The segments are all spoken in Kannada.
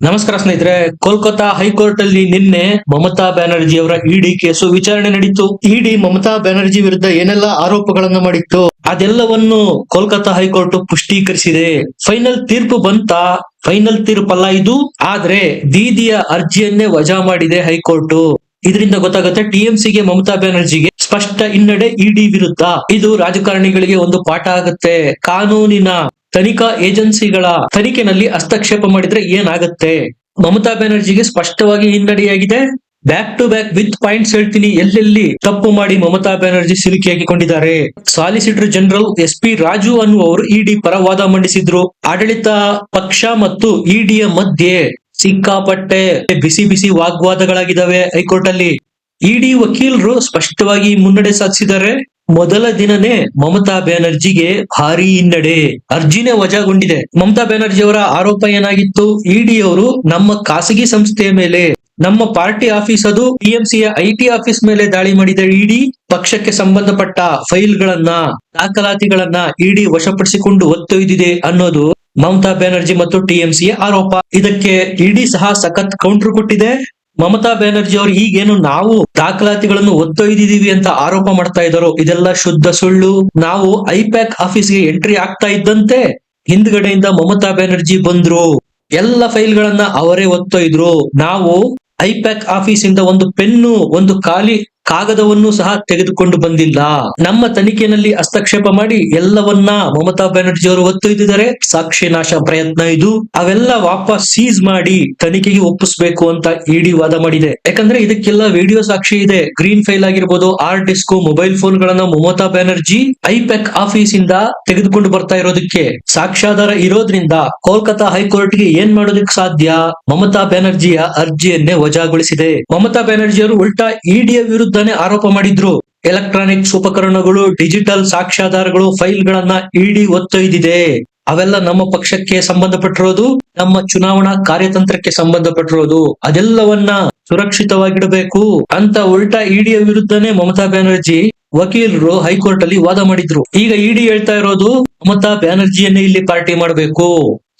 ನಮಸ್ಕಾರ ಸ್ನೇಹಿತರೆ ಕೋಲ್ಕತ್ತಾ ಹೈಕೋರ್ಟ್ ಅಲ್ಲಿ ನಿನ್ನೆ ಮಮತಾ ಬ್ಯಾನರ್ಜಿ ಅವರ ಇಡಿ ಕೇಸು ವಿಚಾರಣೆ ನಡೀತು. ಇಡಿ ಮಮತಾ ಬ್ಯಾನರ್ಜಿ ವಿರುದ್ಧ ಏನೆಲ್ಲ ಆರೋಪಗಳನ್ನ ಮಾಡಿತ್ತು? ಅದೆಲ್ಲವನ್ನು ಕೋಲ್ಕತ್ತಾ ಹೈಕೋರ್ಟ್ ಪುಷ್ಟೀಕರಿಸಿದೆ. ಫೈನಲ್ ತೀರ್ಪು ಬಂತ? ಫೈನಲ್ ತೀರ್ಪಲ್ಲ ಇದು? ಆದ್ರೆ ದೀದಿಯ ಅರ್ಜಿಯನ್ನೇ ವಜಾ ಮಾಡಿದೆ ಹೈಕೋರ್ಟ್. ಇದರಿಂದ ಗೊತ್ತಾಗುತ್ತೆ ಟಿಎಂಸಿಗೆ ಮಮತಾ ಬ್ಯಾನರ್ಜಿಗೆ ಸ್ಪಷ್ಟ ಹಿನ್ನಡೆ ಇಡಿ ವಿರುದ್ಧ. ಇದು ರಾಜಕಾರಣಿಗಳಿಗೆ ಒಂದು ಪಾಠ ಆಗುತ್ತೆ. ಕಾನೂನಿನ ತನಿಖಾ ಏಜೆನ್ಸಿಗಳ ತನಿಖೆನಲ್ಲಿ ಹಸ್ತಕ್ಷೇಪ ಮಾಡಿದ್ರೆ ಏನಾಗುತ್ತೆ? ಮಮತಾ ಬ್ಯಾನರ್ಜಿಗೆ ಸ್ಪಷ್ಟವಾಗಿ ಹಿನ್ನಡೆಯಾಗಿದೆ. Back to back with points ಹೇಳ್ತೀನಿ. ಎಲ್ಲೆಲ್ಲಿ ತಪ್ಪು ಮಾಡಿ ಮಮತಾ ಬ್ಯಾನರ್ಜಿ ಸಿಲುಕಿ ಹಾಕಿಕೊಂಡಿದ್ದಾರೆ? Solicitor general S P Raju ಅನ್ನುವರು ED ಪರ ವಾದ ಮಂಡಿಸಿದ್ರು. ಆಡಳಿತ ಪಕ್ಷ ಮತ್ತು ಇಡಿಯ ಮಧ್ಯೆ ಸಿಕ್ಕಾಪಟ್ಟೆ ಬಿಸಿ ಬಿಸಿ ವಾಗ್ವಾದಗಳಾಗಿದ್ದಾವೆ ಹೈಕೋರ್ಟ್ ಅಲ್ಲಿ ಇಡಿ ವಕೀಲರು ಸ್ಪಷ್ಟವಾಗಿ ಮುನ್ನಡೆ ಸಾಧಿಸಿದ್ದಾರೆ. ಮೊದಲ ದಿನನೇ ಮಮತಾ ಬ್ಯಾನರ್ಜಿಗೆ ಭಾರಿ ಹಿನ್ನಡೆ. ಅರ್ಜಿನೇ ವಜಾಗೊಂಡಿದೆ. ಮಮತಾ ಬ್ಯಾನರ್ಜಿ ಅವರ ಆರೋಪ ಏನಾಗಿತ್ತು? ಇಡಿ ಅವರು ನಮ್ಮ ಖಾಸಗಿ ಸಂಸ್ಥೆಯ ಮೇಲೆ, ನಮ್ಮ ಪಾರ್ಟಿ ಆಫೀಸ್ ಅದು ಟಿಎಂಸಿಯ ಐಟಿ ಆಫೀಸ್ ಮೇಲೆ ದಾಳಿ ಮಾಡಿದ ಇಡಿ ಪಕ್ಷಕ್ಕೆ ಸಂಬಂಧಪಟ್ಟ ಫೈಲ್ಗಳನ್ನ, ದಾಖಲಾತಿಗಳನ್ನ ಇಡಿ ವಶಪಡಿಸಿಕೊಂಡು ಒತ್ತೊಯ್ದಿದೆ ಅನ್ನೋದು ಮಮತಾ ಬ್ಯಾನರ್ಜಿ ಮತ್ತು ಟಿಎಂಸಿಯ ಆರೋಪ. ಇದಕ್ಕೆ ಇಡಿ ಸಹ ಸಖತ್ ಕೌಂಟರ್ ಕೊಟ್ಟಿದೆ. ಮಮತಾ ಬ್ಯಾನರ್ಜಿ ಅವರು ಈಗೇನು ನಾವು ದಾಖಲಾತಿಗಳನ್ನು ಒತ್ತೊಯ್ದಿದೀವಿ ಅಂತ ಆರೋಪ ಮಾಡ್ತಾ ಇದ್ದಾರೋ, ಇದೆಲ್ಲ ಶುದ್ಧ ಸುಳ್ಳು. ನಾವು ಐಪ್ಯಾಕ್ ಆಫೀಸ್ಗೆ ಎಂಟ್ರಿ ಆಗ್ತಾ ಇದ್ದಂತೆ ಹಿಂದ್ಗಡೆಯಿಂದ ಮಮತಾ ಬ್ಯಾನರ್ಜಿ ಬಂದ್ರು. ಎಲ್ಲ ಫೈಲ್ಗಳನ್ನ ಅವರೇ ಒತ್ತೊಯ್ದ್ರು. ನಾವು ಐಪ್ಯಾಕ್ ಆಫೀಸ್ ಇಂದ ಒಂದು ಪೆನ್ನು, ಒಂದು ಖಾಲಿ ಕಾಗದವನ್ನು ಸಹ ತೆಗೆದುಕೊಂಡು ಬಂದಿಲ್ಲ. ನಮ್ಮ ತನಿಖೆಯಲ್ಲಿ ಹಸ್ತಕ್ಷೇಪ ಮಾಡಿ ಎಲ್ಲವನ್ನ ಮಮತಾ ಬ್ಯಾನರ್ಜಿ ಅವರು ಒತ್ತೊಯ್ದಿದ್ದಾರೆ ಸಾಕ್ಷಿ ನಾಶ ಪ್ರಯತ್ನ ಇದು. ಅವೆಲ್ಲ ವಾಪಸ್ ಸೀಸ್ ಮಾಡಿ ತನಿಖೆಗೆ ಒಪ್ಪಿಸಬೇಕು ಅಂತ ಇಡಿ ವಾದ ಮಾಡಿದೆ. ಯಾಕಂದ್ರೆ ಇದಕ್ಕೆಲ್ಲ ವಿಡಿಯೋ ಸಾಕ್ಷಿ ಇದೆ. ಗ್ರೀನ್ ಫೈಲ್ ಆಗಿರ್ಬೋದು ಆರ್ ಡಿಸ್ಕ್, ಮೊಬೈಲ್ ಫೋನ್ ಗಳನ್ನ ಮಮತಾ ಬ್ಯಾನರ್ಜಿ ಐಪ್ಯಾಕ್ ಆಫೀಸ್ ಇಂದ ತೆಗೆದುಕೊಂಡು ಬರ್ತಾ ಇರೋದಕ್ಕೆ. ಸಾಕ್ಷ್ಯಾಧಾರ ಇರೋದ್ರಿಂದ ಕೋಲ್ಕತಾ ಹೈಕೋರ್ಟ್ಗೆ ಏನ್ ಮಾಡೋದಕ್ಕೆ ಸಾಧ್ಯ? ಮಮತಾ ಬ್ಯಾನರ್ಜಿಯ ಅರ್ಜಿಯನ್ನೇ ವಜಾಗೊಳಿಸಿದೆ. ಮಮತಾ ಬ್ಯಾನರ್ಜಿ ಅವರು ಉಲ್ಟಾ ಇಡಿಯ ವಿರುದ್ಧನೇ ಆರೋಪ ಮಾಡಿದ್ರು. ಎಲೆಕ್ಟ್ರಾನಿಕ್ಸ್ ಉಪಕರಣಗಳು, ಡಿಜಿಟಲ್ ಸಾಕ್ಷ್ಯಾಧಾರಗಳು, ಫೈಲ್ಗಳನ್ನ ಇಡಿ ಒತ್ತೊಯ್ದಿದೆ. ಅವೆಲ್ಲ ನಮ್ಮ ಪಕ್ಷಕ್ಕೆ ಸಂಬಂಧಪಟ್ಟಿರೋದು, ನಮ್ಮ ಚುನಾವಣಾ ಕಾರ್ಯತಂತ್ರಕ್ಕೆ ಸಂಬಂಧಪಟ್ಟಿರೋದು. ಅದೆಲ್ಲವನ್ನ ಸುರಕ್ಷಿತವಾಗಿಡಬೇಕು ಅಂತ ಉಲ್ಟಾ ಇಡಿಯ ವಿರುದ್ಧನೇ ಮಮತಾ ಬ್ಯಾನರ್ಜಿ ವಕೀಲರು ಹೈಕೋರ್ಟ್ ಅಲ್ಲಿ ವಾದ ಮಾಡಿದ್ರು. ಈಗ ಇಡಿ ಹೇಳ್ತಾ ಇರೋದು, ಮಮತಾ ಬ್ಯಾನರ್ಜಿಯನ್ನೇ ಇಲ್ಲಿ ಪಾರ್ಟಿ ಮಾಡಬೇಕು.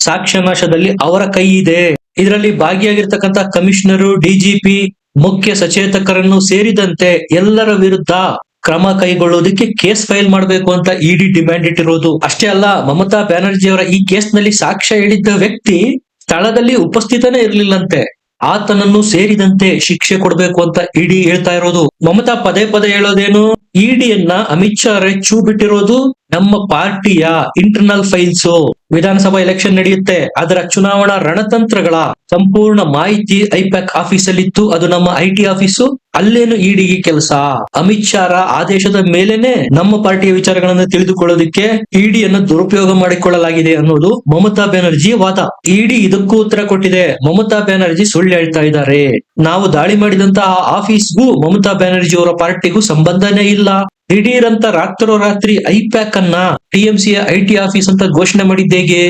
ಸಾಕ್ಷ್ಯನಾಶದಲ್ಲಿ ಅವರ ಕೈ ಇದೆ. ಇದರಲ್ಲಿ ಭಾಗಿಯಾಗಿರ್ತಕ್ಕಂಥ ಕಮಿಷನರು ಡಿಜಿಪಿ ಮುಖ್ಯ ಸಚೇತಕರನ್ನು ಸೇರಿದಂತೆ ಎಲ್ಲರ ವಿರುದ್ಧ ಕ್ರಮ ಕೈಗೊಳ್ಳುವುದಕ್ಕೆ ಕೇಸ್ ಫೈಲ್ ಮಾಡಬೇಕು ಅಂತ ಇಡಿ ಡಿಮ್ಯಾಂಡ್ ಇಟ್ಟಿರೋದು. ಅಷ್ಟೇ ಅಲ್ಲ, ಮಮತಾ ಬ್ಯಾನರ್ಜಿ ಅವರ ಈ ಕೇಸ್ನಲ್ಲಿ ಸಾಕ್ಷ್ಯ ಹೇಳಿದ್ದ ವ್ಯಕ್ತಿ ಸ್ಥಳದಲ್ಲಿ ಉಪಸ್ಥಿತನೇ ಇರಲಿಲ್ಲಂತೆ. ಆತನನ್ನು ಸೇರಿದಂತೆ ಶಿಕ್ಷೆ ಕೊಡಬೇಕು ಅಂತ ಇಡಿ ಹೇಳ್ತಾ ಇರೋದು. ಮಮತಾ ಪದೇ ಪದೇ ಹೇಳೋದೇನು? ಇಡಿಯನ್ನ ಅಮಿತ್ ಶಾ ರೆಚ್ಚು ಬಿಟ್ಟಿರೋದು ನಮ್ಮ ಪಾರ್ಟಿಯ ಇಂಟರ್ನಲ್ ಫೈಲ್ಸ್ ವಿಧಾನಸಭಾ ಎಲೆಕ್ಷನ್ ನಡೆಯುತ್ತೆ. ಅದರ ಚುನಾವಣಾ ರಣತಂತ್ರಗಳ ಸಂಪೂರ್ಣ ಮಾಹಿತಿ ಐಪ್ಯಾಕ್ ಆಫೀಸ್ ಅಲ್ಲಿ ಇತ್ತು ಅದು ನಮ್ಮ ಐಟಿ ಆಫೀಸು ಅಲ್ಲೇನು ಇಡಿಗೆ ಕೆಲಸ? ಅಮಿತ್ ಶಾರ ಆದೇಶದ ಮೇಲೆನೆ ನಮ್ಮ ಪಾರ್ಟಿಯ ವಿಚಾರಗಳನ್ನ ತಿಳಿದುಕೊಳ್ಳೋದಕ್ಕೆ ಇಡಿಯನ್ನು ದುರುಪಯೋಗ ಮಾಡಿಕೊಳ್ಳಲಾಗಿದೆ ಅನ್ನೋದು ಮಮತಾ ಬ್ಯಾನರ್ಜಿ ವಾದ. ಇಡಿ ಇದಕ್ಕೂ ಉತ್ತರ ಕೊಟ್ಟಿದೆ. ಮಮತಾ ಬ್ಯಾನರ್ಜಿ ಸುಳ್ಳು ಹೇಳ್ತಾ ಇದ್ದಾರೆ. ನಾವು ದಾಳಿ ಮಾಡಿದಂತಹ ಆಫೀಸ್ಗೂ ಮಮತಾ ಬ್ಯಾನರ್ಜಿ ಅವರ ಪಾರ್ಟಿಗೂ ಸಂಬಂಧನೇ ಇಲ್ಲ. ದಿಢೀರ್ ಅಂತ ರಾತ್ರೋರಾತ್ರಿ ಐಪ್ಯಾಕ್ ಅನ್ನ ಟಿಎಂಸಿಯ ಐಟಿ ಆಫೀಸ್ ಅಂತ ಘೋಷಣೆ ಮಾಡಿದ್ದೇಗೆ.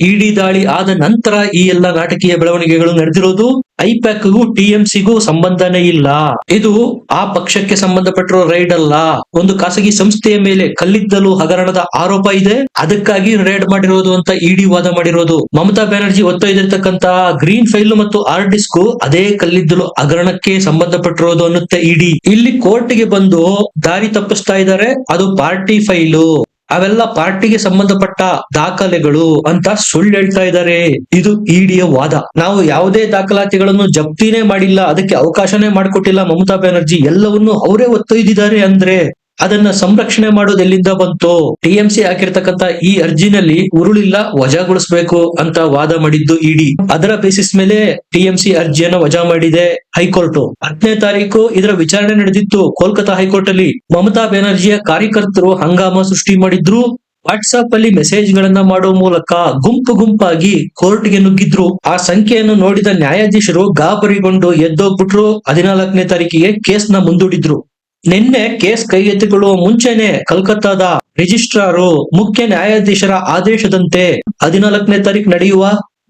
ಇಡಿ ದಾಳಿ ಆದ ನಂತರ ಈ ಎಲ್ಲ ನಾಟಕೀಯ ಬೆಳವಣಿಗೆಗಳು ನಡೆದಿರೋದು ಐಪ್ಯಾಕ್ಗೂ ಟಿಎಂಸಿಗೂ ಸಂಬಂಧನೇ ಇಲ್ಲ. ಇದು ಆ ಪಕ್ಷಕ್ಕೆ ಸಂಬಂಧಪಟ್ಟಿರೋ ರೈಡ್ ಅಲ್ಲ. ಒಂದು ಖಾಸಗಿ ಸಂಸ್ಥೆಯ ಮೇಲೆ ಕಲ್ಲಿದ್ದಲು ಹಗರಣದ ಆರೋಪ ಇದೆ. ಅದಕ್ಕಾಗಿ ರೈಡ್ ಮಾಡಿರೋದು ಅಂತ ಇಡಿ ವಾದ ಮಾಡಿರೋದು. ಮಮತಾ ಬ್ಯಾನರ್ಜಿ ಒತ್ತೊಯ್ದಿರ್ತಕ್ಕಂತ ಗ್ರೀನ್ ಫೈಲ್ ಮತ್ತು ಆರ್ ಡಿಸ್ಕ್ ಅದೇ ಕಲ್ಲಿದ್ದಲು ಹಗರಣಕ್ಕೆ ಸಂಬಂಧಪಟ್ಟಿರೋದು ಅನ್ನುತ್ತೆ ಇಡಿ. ಇಲ್ಲಿ ಕೋರ್ಟ್ಗೆ ಬಂದು ದಾರಿ ತಪ್ಪಿಸ್ತಾ ಇದ್ದಾರೆ. ಅದು ಪಾರ್ಟಿ ಫೈಲು. ಅವೆಲ್ಲ ಪಾರ್ಟಿಗೆ ಸಂಬಂಧಪಟ್ಟ ದಾಖಲೆಗಳು ಅಂತ ಸುಳ್ಳು ಹೇಳ್ತಾ ಇದ್ದಾರೆ. ಇದು ಇಡಿಯ ವಾದ. ನಾವು ಯಾವುದೇ ದಾಖಲಾತಿಗಳನ್ನು ಜಪ್ತಿನೇ ಮಾಡಿಲ್ಲ, ಅದಕ್ಕೆ ಅವಕಾಶನೇ ಮಾಡಿಕೊಟ್ಟಿಲ್ಲ ಮಮತಾ ಬ್ಯಾನರ್ಜಿ. ಎಲ್ಲವನ್ನು ಅವರೇ ಒತ್ತೊಯ್ದಿದ್ದಾರೆ ಅಂದ್ರೆ ಅದನ್ನ ಸಂರಕ್ಷಣೆ ಮಾಡೋದು ಎಲ್ಲಿಂದ ಬಂತು ಟಿಎಂಸಿ ಹಾಕಿರ್ತಕ್ಕಂತ ಈ ಅರ್ಜಿನಲ್ಲಿ ಉರುಳಿಲ್ಲ, ವಜಾಗೊಳಿಸಬೇಕು ಅಂತ ವಾದ ಮಾಡಿದ್ದು ಇಡಿ. ಅದರ ಬೇಸಿಸ್ ಮೇಲೆ ಟಿಎಂಸಿ ಅರ್ಜಿಯನ್ನು ವಜಾ ಮಾಡಿದೆ ಹೈಕೋರ್ಟ್. ಹತ್ತನೇ ತಾರೀಕು ಇದರ ವಿಚಾರಣೆ ನಡೆದಿತ್ತು. ಕೋಲ್ಕತಾ ಹೈಕೋರ್ಟ್ ಅಲ್ಲಿ ಮಮತಾ ಬ್ಯಾನರ್ಜಿಯ ಕಾರ್ಯಕರ್ತರು ಹಂಗಾಮ ಸೃಷ್ಟಿ ಮಾಡಿದ್ರು. ವಾಟ್ಸ್ಆಪ್ ಅಲ್ಲಿ ಮೆಸೇಜ್ ಗಳನ್ನ ಮಾಡುವ ಮೂಲಕ ಗುಂಪು ಗುಂಪಾಗಿ ಕೋರ್ಟ್ಗೆ ನುಗ್ಗಿದ್ರು. ಆ ಸಂಖ್ಯೆಯನ್ನು ನೋಡಿದ ನ್ಯಾಯಾಧೀಶರು ಗಾಬರಿಗೊಂಡು ಎದ್ದೋಗ್ಬಿಟ್ರು. ಹದಿನಾಲ್ಕನೇ ತಾರೀಕಿಗೆ ಕೇಸ್ನ ಮುಂದೂಡಿದ್ರು. ನಿನ್ನೆ ಕೇಸ್ ಕೈಗೆತ್ತಿಕೊಳ್ಳುವ ಮುಂಚೆನೆ ಕಲ್ಕತ್ತಾದ ರಿಜಿಸ್ಟ್ರಾರು ಮುಖ್ಯ ನ್ಯಾಯಾಧೀಶರ ಆದೇಶದಂತೆ ಹದಿನಾಲ್ಕನೇ ತಾರೀಕು ನಡೆಯುವ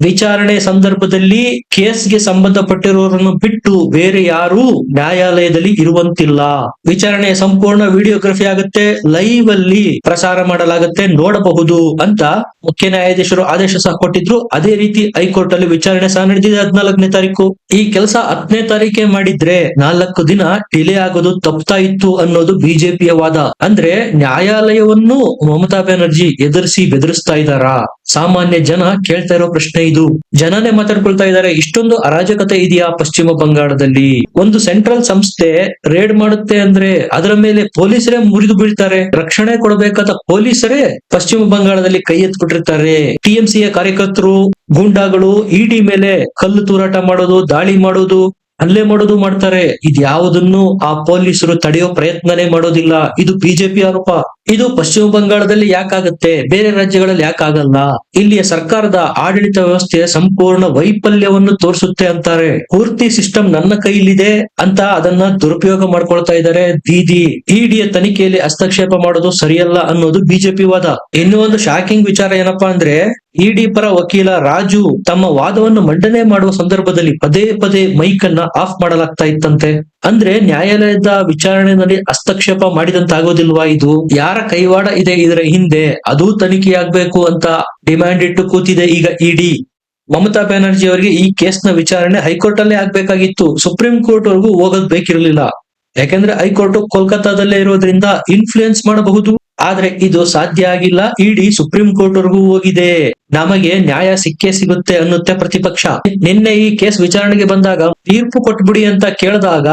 ವಿಚಾರಣೆ ಸಂದರ್ಭದಲ್ಲಿ ಕೇಸ್ಗೆ ಸಂಬಂಧಪಟ್ಟಿರುವವರನ್ನು ಬಿಟ್ಟು ಬೇರೆ ಯಾರೂ ನ್ಯಾಯಾಲಯದಲ್ಲಿ ಇರುವಂತಿಲ್ಲ. ವಿಚಾರಣೆ ಸಂಪೂರ್ಣ ವಿಡಿಯೋಗ್ರಫಿ ಆಗುತ್ತೆ ಲೈವ್ ಅಲ್ಲಿ ಪ್ರಸಾರ ಮಾಡಲಾಗುತ್ತೆ, ನೋಡಬಹುದು ಅಂತ ಮುಖ್ಯ ನ್ಯಾಯಾಧೀಶರು ಆದೇಶ ಸಹ ಕೊಟ್ಟಿದ್ರು. ಅದೇ ರೀತಿ ಹೈಕೋರ್ಟ್ ಅಲ್ಲಿ ವಿಚಾರಣೆ ಸಹ ನಡೆದಿದೆ ಹದಿನಾಲ್ಕನೇ ತಾರೀಕು. ಈ ಕೆಲಸ ಹತ್ತನೇ ತಾರೀಕೆ ಮಾಡಿದ್ರೆ ನಾಲ್ಕು ದಿನ ಡಿಲೇ ಆಗೋದು ತಪ್ತಾ ಇತ್ತು ಅನ್ನೋದು ಬಿಜೆಪಿಯ ವಾದ. ಅಂದ್ರೆ ನ್ಯಾಯಾಲಯವನ್ನು ಮಮತಾ ಬ್ಯಾನರ್ಜಿ ಎದುರಿಸಿ ಬೆದರಿಸ್ತಾ ಇದ್ದಾರಾ? ಸಾಮಾನ್ಯ ಜನ ಕೇಳ್ತಾ ಇರೋ ಪ್ರಶ್ನೆ ಇದು. ಜನನೇ ಮಾತಾಡ್ಕೊಳ್ತಾ ಇದ್ದಾರೆ. ಇಷ್ಟೊಂದು ಅರಾಜಕತೆ ಇದೆಯಾ ಪಶ್ಚಿಮ ಬಂಗಾಳದಲ್ಲಿ? ಒಂದು ಸೆಂಟ್ರಲ್ ಸಂಸ್ಥೆ ರೇಡ್ ಮಾಡುತ್ತೆ ಅಂದ್ರೆ ಅದರ ಮೇಲೆ ಪೊಲೀಸರೇ ಮುರಿದು ಬೀಳ್ತಾರೆ. ರಕ್ಷಣೆ ಕೊಡಬೇಕಾದ ಪೊಲೀಸರೇ ಪಶ್ಚಿಮ ಬಂಗಾಳದಲ್ಲಿ ಕೈ ಎತ್ಬಿಟ್ಟಿರ್ತಾರೆ ಟಿಎಂಸಿಯ ಕಾರ್ಯಕರ್ತರು, ಗೂಂಡಾಗಳು, ಇಡಿ ಮೇಲೆ ಕಲ್ಲು ತೂರಾಟ ಮಾಡೋದು, ದಾಳಿ ಮಾಡೋದು ಹಲ್ಲೆ ಮಾಡೋದು ಮಾಡ್ತಾರೆ. ಇದ್ಯಾವುದನ್ನು ಆ ಪೊಲೀಸರು ತಡೆಯೋ ಪ್ರಯತ್ನನೇ ಮಾಡೋದಿಲ್ಲ. ಇದು ಬಿಜೆಪಿ ಆರೋಪ. ಇದು ಪಶ್ಚಿಮ ಬಂಗಾಳದಲ್ಲಿ ಯಾಕಾಗತ್ತೆ? ಬೇರೆ ರಾಜ್ಯಗಳಲ್ಲಿ ಯಾಕಾಗಲ್ಲ? ಇಲ್ಲಿಯ ಸರ್ಕಾರದ ಆಡಳಿತ ವ್ಯವಸ್ಥೆಯ ಸಂಪೂರ್ಣ ವೈಫಲ್ಯವನ್ನು ತೋರಿಸುತ್ತೆ ಅಂತಾರೆ. ಪೂರ್ತಿ ಸಿಸ್ಟಮ್ ನನ್ನ ಕೈಲಿದೆ ಅಂತ ಅದನ್ನ ದುರುಪಯೋಗ ಮಾಡ್ಕೊಳ್ತಾ ಇದ್ದಾರೆ ದೀದಿ ಇಡಿಯ ತನಿಖೆಯಲ್ಲಿ ಹಸ್ತಕ್ಷೇಪ ಮಾಡೋದು ಸರಿಯಲ್ಲ ಅನ್ನೋದು ಬಿಜೆಪಿ ವಾದ. ಇನ್ನು ಒಂದು ಶಾಕಿಂಗ್ ವಿಚಾರ ಏನಪ್ಪಾ ಅಂದ್ರೆ ಇಡಿ ಪರ ವಕೀಲ ರಾಜು ತಮ್ಮ ವಾದವನ್ನು ಮಂಡನೆ ಮಾಡುವ ಸಂದರ್ಭದಲ್ಲಿ ಪದೇ ಪದೇ ಮೈಕ್ ಅನ್ನ ಆಫ್ ಮಾಡಲಾಗ್ತಾ ಇತ್ತಂತೆ. ಅಂದ್ರೆ ನ್ಯಾಯಾಲಯದ ವಿಚಾರಣೆಯಲ್ಲಿ ಹಸ್ತಕ್ಷೇಪ ಮಾಡಿದಂತಾಗೋದಿಲ್ವಾ ಇದು? ಯಾರ ಕೈವಾಡ ಇದೆ ಇದರ ಹಿಂದೆ? ಅದು ತನಿಖೆಯಾಗಬೇಕು ಅಂತ ಡಿಮ್ಯಾಂಡ್ ಇಟ್ಟು ಕೂತಿದೆ ಈಗ ಇಡಿ. ಮಮತಾ ಬ್ಯಾನರ್ಜಿ ಅವರಿಗೆ ಈ ಕೇಸ್ನ ವಿಚಾರಣೆ ಹೈಕೋರ್ಟ್ ಅಲ್ಲೇ ಆಗ್ಬೇಕಾಗಿತ್ತು. ಸುಪ್ರೀಂ ಕೋರ್ಟ್ ವರೆಗೂ ಹೋಗೋದ್ ಬೇಕಿರಲಿಲ್ಲ. ಯಾಕಂದ್ರೆ ಹೈಕೋರ್ಟ್ ಕೋಲ್ಕತ್ತಾದಲ್ಲೇ ಇರೋದ್ರಿಂದ ಇನ್ಫ್ಲೂಯೆನ್ಸ್ ಮಾಡಬಹುದು. ಆದ್ರೆ ಇದು ಸಾಧ್ಯ ಆಗಿಲ್ಲ. ಇಡಿ ಸುಪ್ರೀಂ ಕೋರ್ಟ್ ವರೆಗೂ ಹೋಗಿದೆ. ನಮಗೆ ನ್ಯಾಯ ಸಿಕ್ಕೇ ಸಿಗುತ್ತೆ ಅನ್ನುತ್ತೆ ಪ್ರತಿಪಕ್ಷ. ನಿನ್ನೆ ಈ ಕೇಸ್ ವಿಚಾರಣೆಗೆ ಬಂದಾಗ ತೀರ್ಪು ಕೊಟ್ಬಿಡಿ ಅಂತ ಕೇಳಿದಾಗ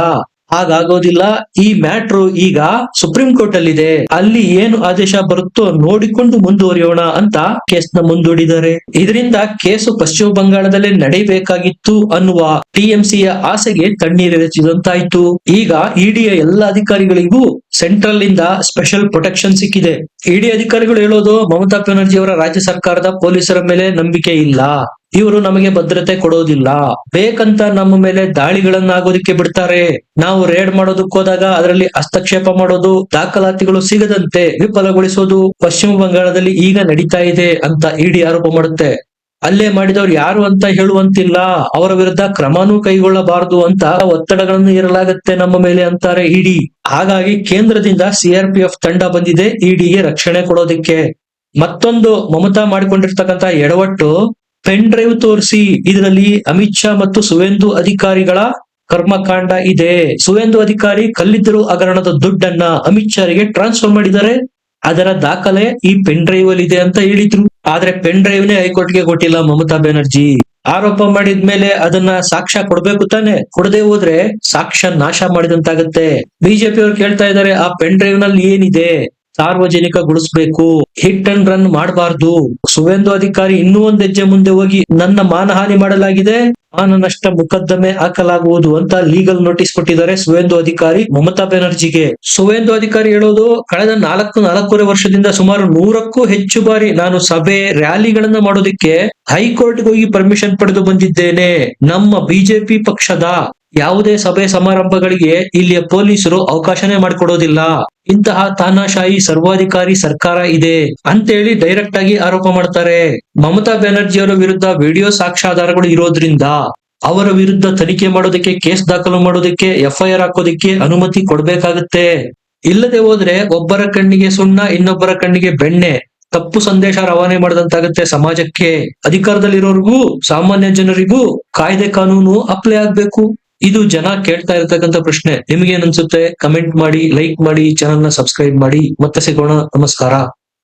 ಹಾಗಾಗೋದಿಲ್ಲ. ಈ ಮ್ಯಾಟ್ರು ಈಗ ಸುಪ್ರೀಂ ಕೋರ್ಟ್ ಅಲ್ಲಿ ಇದೆ ಅಲ್ಲಿ ಏನು ಆದೇಶ ಬರುತ್ತೋ ನೋಡಿಕೊಂಡು ಮುಂದುವರಿಯೋಣ ಅಂತ ಕೇಸ್ನ ಮುಂದೂಡಿದ್ದಾರೆ. ಇದರಿಂದ ಕೇಸು ಪಶ್ಚಿಮ ಬಂಗಾಳದಲ್ಲೇ ನಡೆಯಬೇಕಾಗಿತ್ತು ಅನ್ನುವ ಟಿಎಂಸಿಯ ಆಸೆಗೆ ತಣ್ಣೀರೆರಚಿದಂತಾಯ್ತು ಈಗ ಇಡಿಯ ಎಲ್ಲ ಅಧಿಕಾರಿಗಳಿಗೂ ಸೆಂಟ್ರಲ್ ಇಂದ ಸ್ಪೆಷಲ್ ಪ್ರೊಟೆಕ್ಷನ್ ಸಿಕ್ಕಿದೆ. ಇಡಿ ಅಧಿಕಾರಿಗಳು ಹೇಳೋದು ಮಮತಾ ಬ್ಯಾನರ್ಜಿ ಅವರ ರಾಜ್ಯ ಸರ್ಕಾರದ ಪೊಲೀಸರ ಮೇಲೆ ನಂಬಿಕೆ ಇಲ್ಲ. ಇವರು ನಮಗೆ ಭದ್ರತೆ ಕೊಡೋದಿಲ್ಲ. ಬೇಕಂತ ನಮ್ಮ ಮೇಲೆ ದಾಳಿಗಳನ್ನಾಗೋದಕ್ಕೆ ಬಿಡ್ತಾರೆ. ನಾವು ರೇಡ್ ಮಾಡೋದಕ್ಕೆ ಹೋದಾಗ ಅದರಲ್ಲಿ ಹಸ್ತಕ್ಷೇಪ ಮಾಡೋದು, ದಾಖಲಾತಿಗಳು ಸಿಗದಂತೆ ವಿಫಲಗೊಳಿಸೋದು ಪಶ್ಚಿಮ ಬಂಗಾಳದಲ್ಲಿ ಈಗ ನಡೀತಾ ಇದೆ ಅಂತ ಇಡಿ ಆರೋಪ ಮಾಡುತ್ತೆ. ಅಲ್ಲೇ ಮಾಡಿದವರು ಯಾರು ಅಂತ ಹೇಳುವಂತಿಲ್ಲ. ಅವರ ವಿರುದ್ಧ ಕ್ರಮನೂ ಕೈಗೊಳ್ಳಬಾರದು ಅಂತ ಒತ್ತಡಗಳನ್ನು ಇರಲಾಗುತ್ತೆ ನಮ್ಮ ಮೇಲೆ ಅಂತಾರೆ ಇಡಿ. ಹಾಗಾಗಿ ಕೇಂದ್ರದಿಂದ ಸಿಆರ್ಪಿಎಫ್ ತಂಡ ಬಂದಿದೆ ಇಡಿಗೆ ರಕ್ಷಣೆ ಕೊಡೋದಿಕ್ಕೆ. ಮತ್ತೊಂದು ಮಮತಾ ಮಾಡಿಕೊಂಡಿರ್ತಕ್ಕಂತ ಎಡವಟ್ಟು ಪೆನ್ ಡ್ರೈವ್ ತೋರಿಸಿ ಇದರಲ್ಲಿ ಅಮಿತ್ ಶಾ ಮತ್ತು ಸುವೇಂದು ಅಧಿಕಾರಿಗಳ ಕರ್ಮಕಾಂಡ ಇದೆ. ಸುವೇಂದು ಅಧಿಕಾರಿ ಕಲ್ಲಿದ್ದಲು ಹಗರಣದ ದುಡ್ಡನ್ನ ಅಮಿತ್ ಶಾರಿಗೆ ಟ್ರಾನ್ಸ್ಫರ್ ಮಾಡಿದ್ದಾರೆ. ಅದರ ದಾಖಲೆ ಈ ಪೆನ್ ಡ್ರೈವ್ ಅಲ್ಲಿ ಇದೆ ಅಂತ ಹೇಳಿದ್ರು. ಆದ್ರೆ ಪೆನ್ ಡ್ರೈವ್ ನೇ ಹೈಕೋರ್ಟ್ಗೆ ಕೊಟ್ಟಿಲ್ಲ ಮಮತಾ ಬ್ಯಾನರ್ಜಿ. ಆರೋಪ ಮಾಡಿದ್ಮೇಲೆ ಅದನ್ನ ಸಾಕ್ಷ್ಯ ಕೊಡ್ಬೇಕು ತಾನೆ. ಕೊಡದೆ ಹೋದ್ರೆ ಸಾಕ್ಷ್ಯ ನಾಶ ಮಾಡಿದಂತಾಗತ್ತೆ. ಬಿಜೆಪಿ ಅವ್ರು ಕೇಳ್ತಾ ಇದ್ದಾರೆ, ಆ ಪೆನ್ ಡ್ರೈವ್ನಲ್ಲಿ ಏನಿದೆ? ಸಾರ್ವಜನಿಕಗೊಳಿಸ್ಬೇಕು ಹಿಟ್ ಅಂಡ್ ರನ್ ಮಾಡಬಾರ್ದು. ಸುವೇಂದು ಅಧಿಕಾರಿ ಇನ್ನೂ ಒಂದ್ ಹೆಜ್ಜೆ ಮುಂದೆ ಹೋಗಿ ನನ್ನ ಮಾನಹಾನಿ ಮಾಡಲಾಗಿದೆ. ಮಾನ ನಷ್ಟ ಮೊಕದ್ದಮೆ ಹಾಕಲಾಗುವುದು ಅಂತ ಲೀಗಲ್ ನೋಟಿಸ್ ಕೊಟ್ಟಿದ್ದಾರೆ ಸುವೇಂದು ಅಧಿಕಾರಿ ಮಮತಾ ಬ್ಯಾನರ್ಜಿಗೆ. ಸುವೇಂದು ಅಧಿಕಾರಿ ಹೇಳೋದು, ಕಳೆದ ನಾಲ್ಕು, ನಾಲ್ಕೂವರೆ ವರ್ಷದಿಂದ ಸುಮಾರು ನೂರಕ್ಕೂ ಹೆಚ್ಚು ಬಾರಿ ನಾನು ಸಭೆ ರ್ಯಾಲಿಗಳನ್ನ ಮಾಡೋದಿಕ್ಕೆ ಹೈಕೋರ್ಟ್ಗೆ ಹೋಗಿ ಪರ್ಮಿಷನ್ ಪಡೆದು ಬಂದಿದ್ದೇನೆ. ನಮ್ಮ ಬಿಜೆಪಿ ಪಕ್ಷದ ಯಾವುದೇ ಸಭೆ ಸಮಾರಂಭಗಳಿಗೆ ಇಲ್ಲಿಯ ಪೊಲೀಸರು ಅವಕಾಶನೇ ಮಾಡಿಕೊಡೋದಿಲ್ಲ. ಇಂತಹ ತಾನಾಶಾಹಿ ಸರ್ವಾಧಿಕಾರಿ ಸರ್ಕಾರ ಇದೆ ಅಂತೇಳಿ ಡೈರೆಕ್ಟ್ ಆಗಿ ಆರೋಪ ಮಾಡ್ತಾರೆ. ಮಮತಾ ಬ್ಯಾನರ್ಜಿ ಅವರ ವಿರುದ್ಧ ವಿಡಿಯೋ ಸಾಕ್ಷ್ಯಾಧಾರಗಳು ಇರೋದ್ರಿಂದ ಅವರ ವಿರುದ್ಧ ತನಿಖೆ ಮಾಡೋದಕ್ಕೆ, ಕೇಸ್ ದಾಖಲು ಮಾಡೋದಕ್ಕೆ, ಎಫ್ಐಆರ್ ಹಾಕೋದಕ್ಕೆ ಅನುಮತಿ ಕೊಡ್ಬೇಕಾಗತ್ತೆ. ಇಲ್ಲದೆ ಹೋದ್ರೆ ಒಬ್ಬರ ಕಣ್ಣಿಗೆ ಸುಣ್ಣ, ಇನ್ನೊಬ್ಬರ ಕಣ್ಣಿಗೆ ಬೆಣ್ಣೆ, ತಪ್ಪು ಸಂದೇಶ ರವಾನೆ ಮಾಡಿದಂತಾಗುತ್ತೆ ಸಮಾಜಕ್ಕೆ. ಅಧಿಕಾರದಲ್ಲಿರೋರಿಗೂ, ಸಾಮಾನ್ಯ ಜನರಿಗೂ ಕಾಯ್ದೆ ಕಾನೂನು ಅಪ್ಲೈ ಆಗ್ಬೇಕು. ಇದು ಜನ ಕೇಳ್ತಾ ಇರತಕ್ಕಂತ ಪ್ರಶ್ನೆ. ನಿಮ್ಗೇನ್ ಅನ್ಸುತ್ತೆ? ಕಮೆಂಟ್ ಮಾಡಿ ಲೈಕ್ ಮಾಡಿ ಚಾನಲ್ನ ಸಬ್ಸ್ಕ್ರೈಬ್ ಮಾಡಿ. ಮತ್ತೆ ಸಿಗೋಣ. ನಮಸ್ಕಾರ.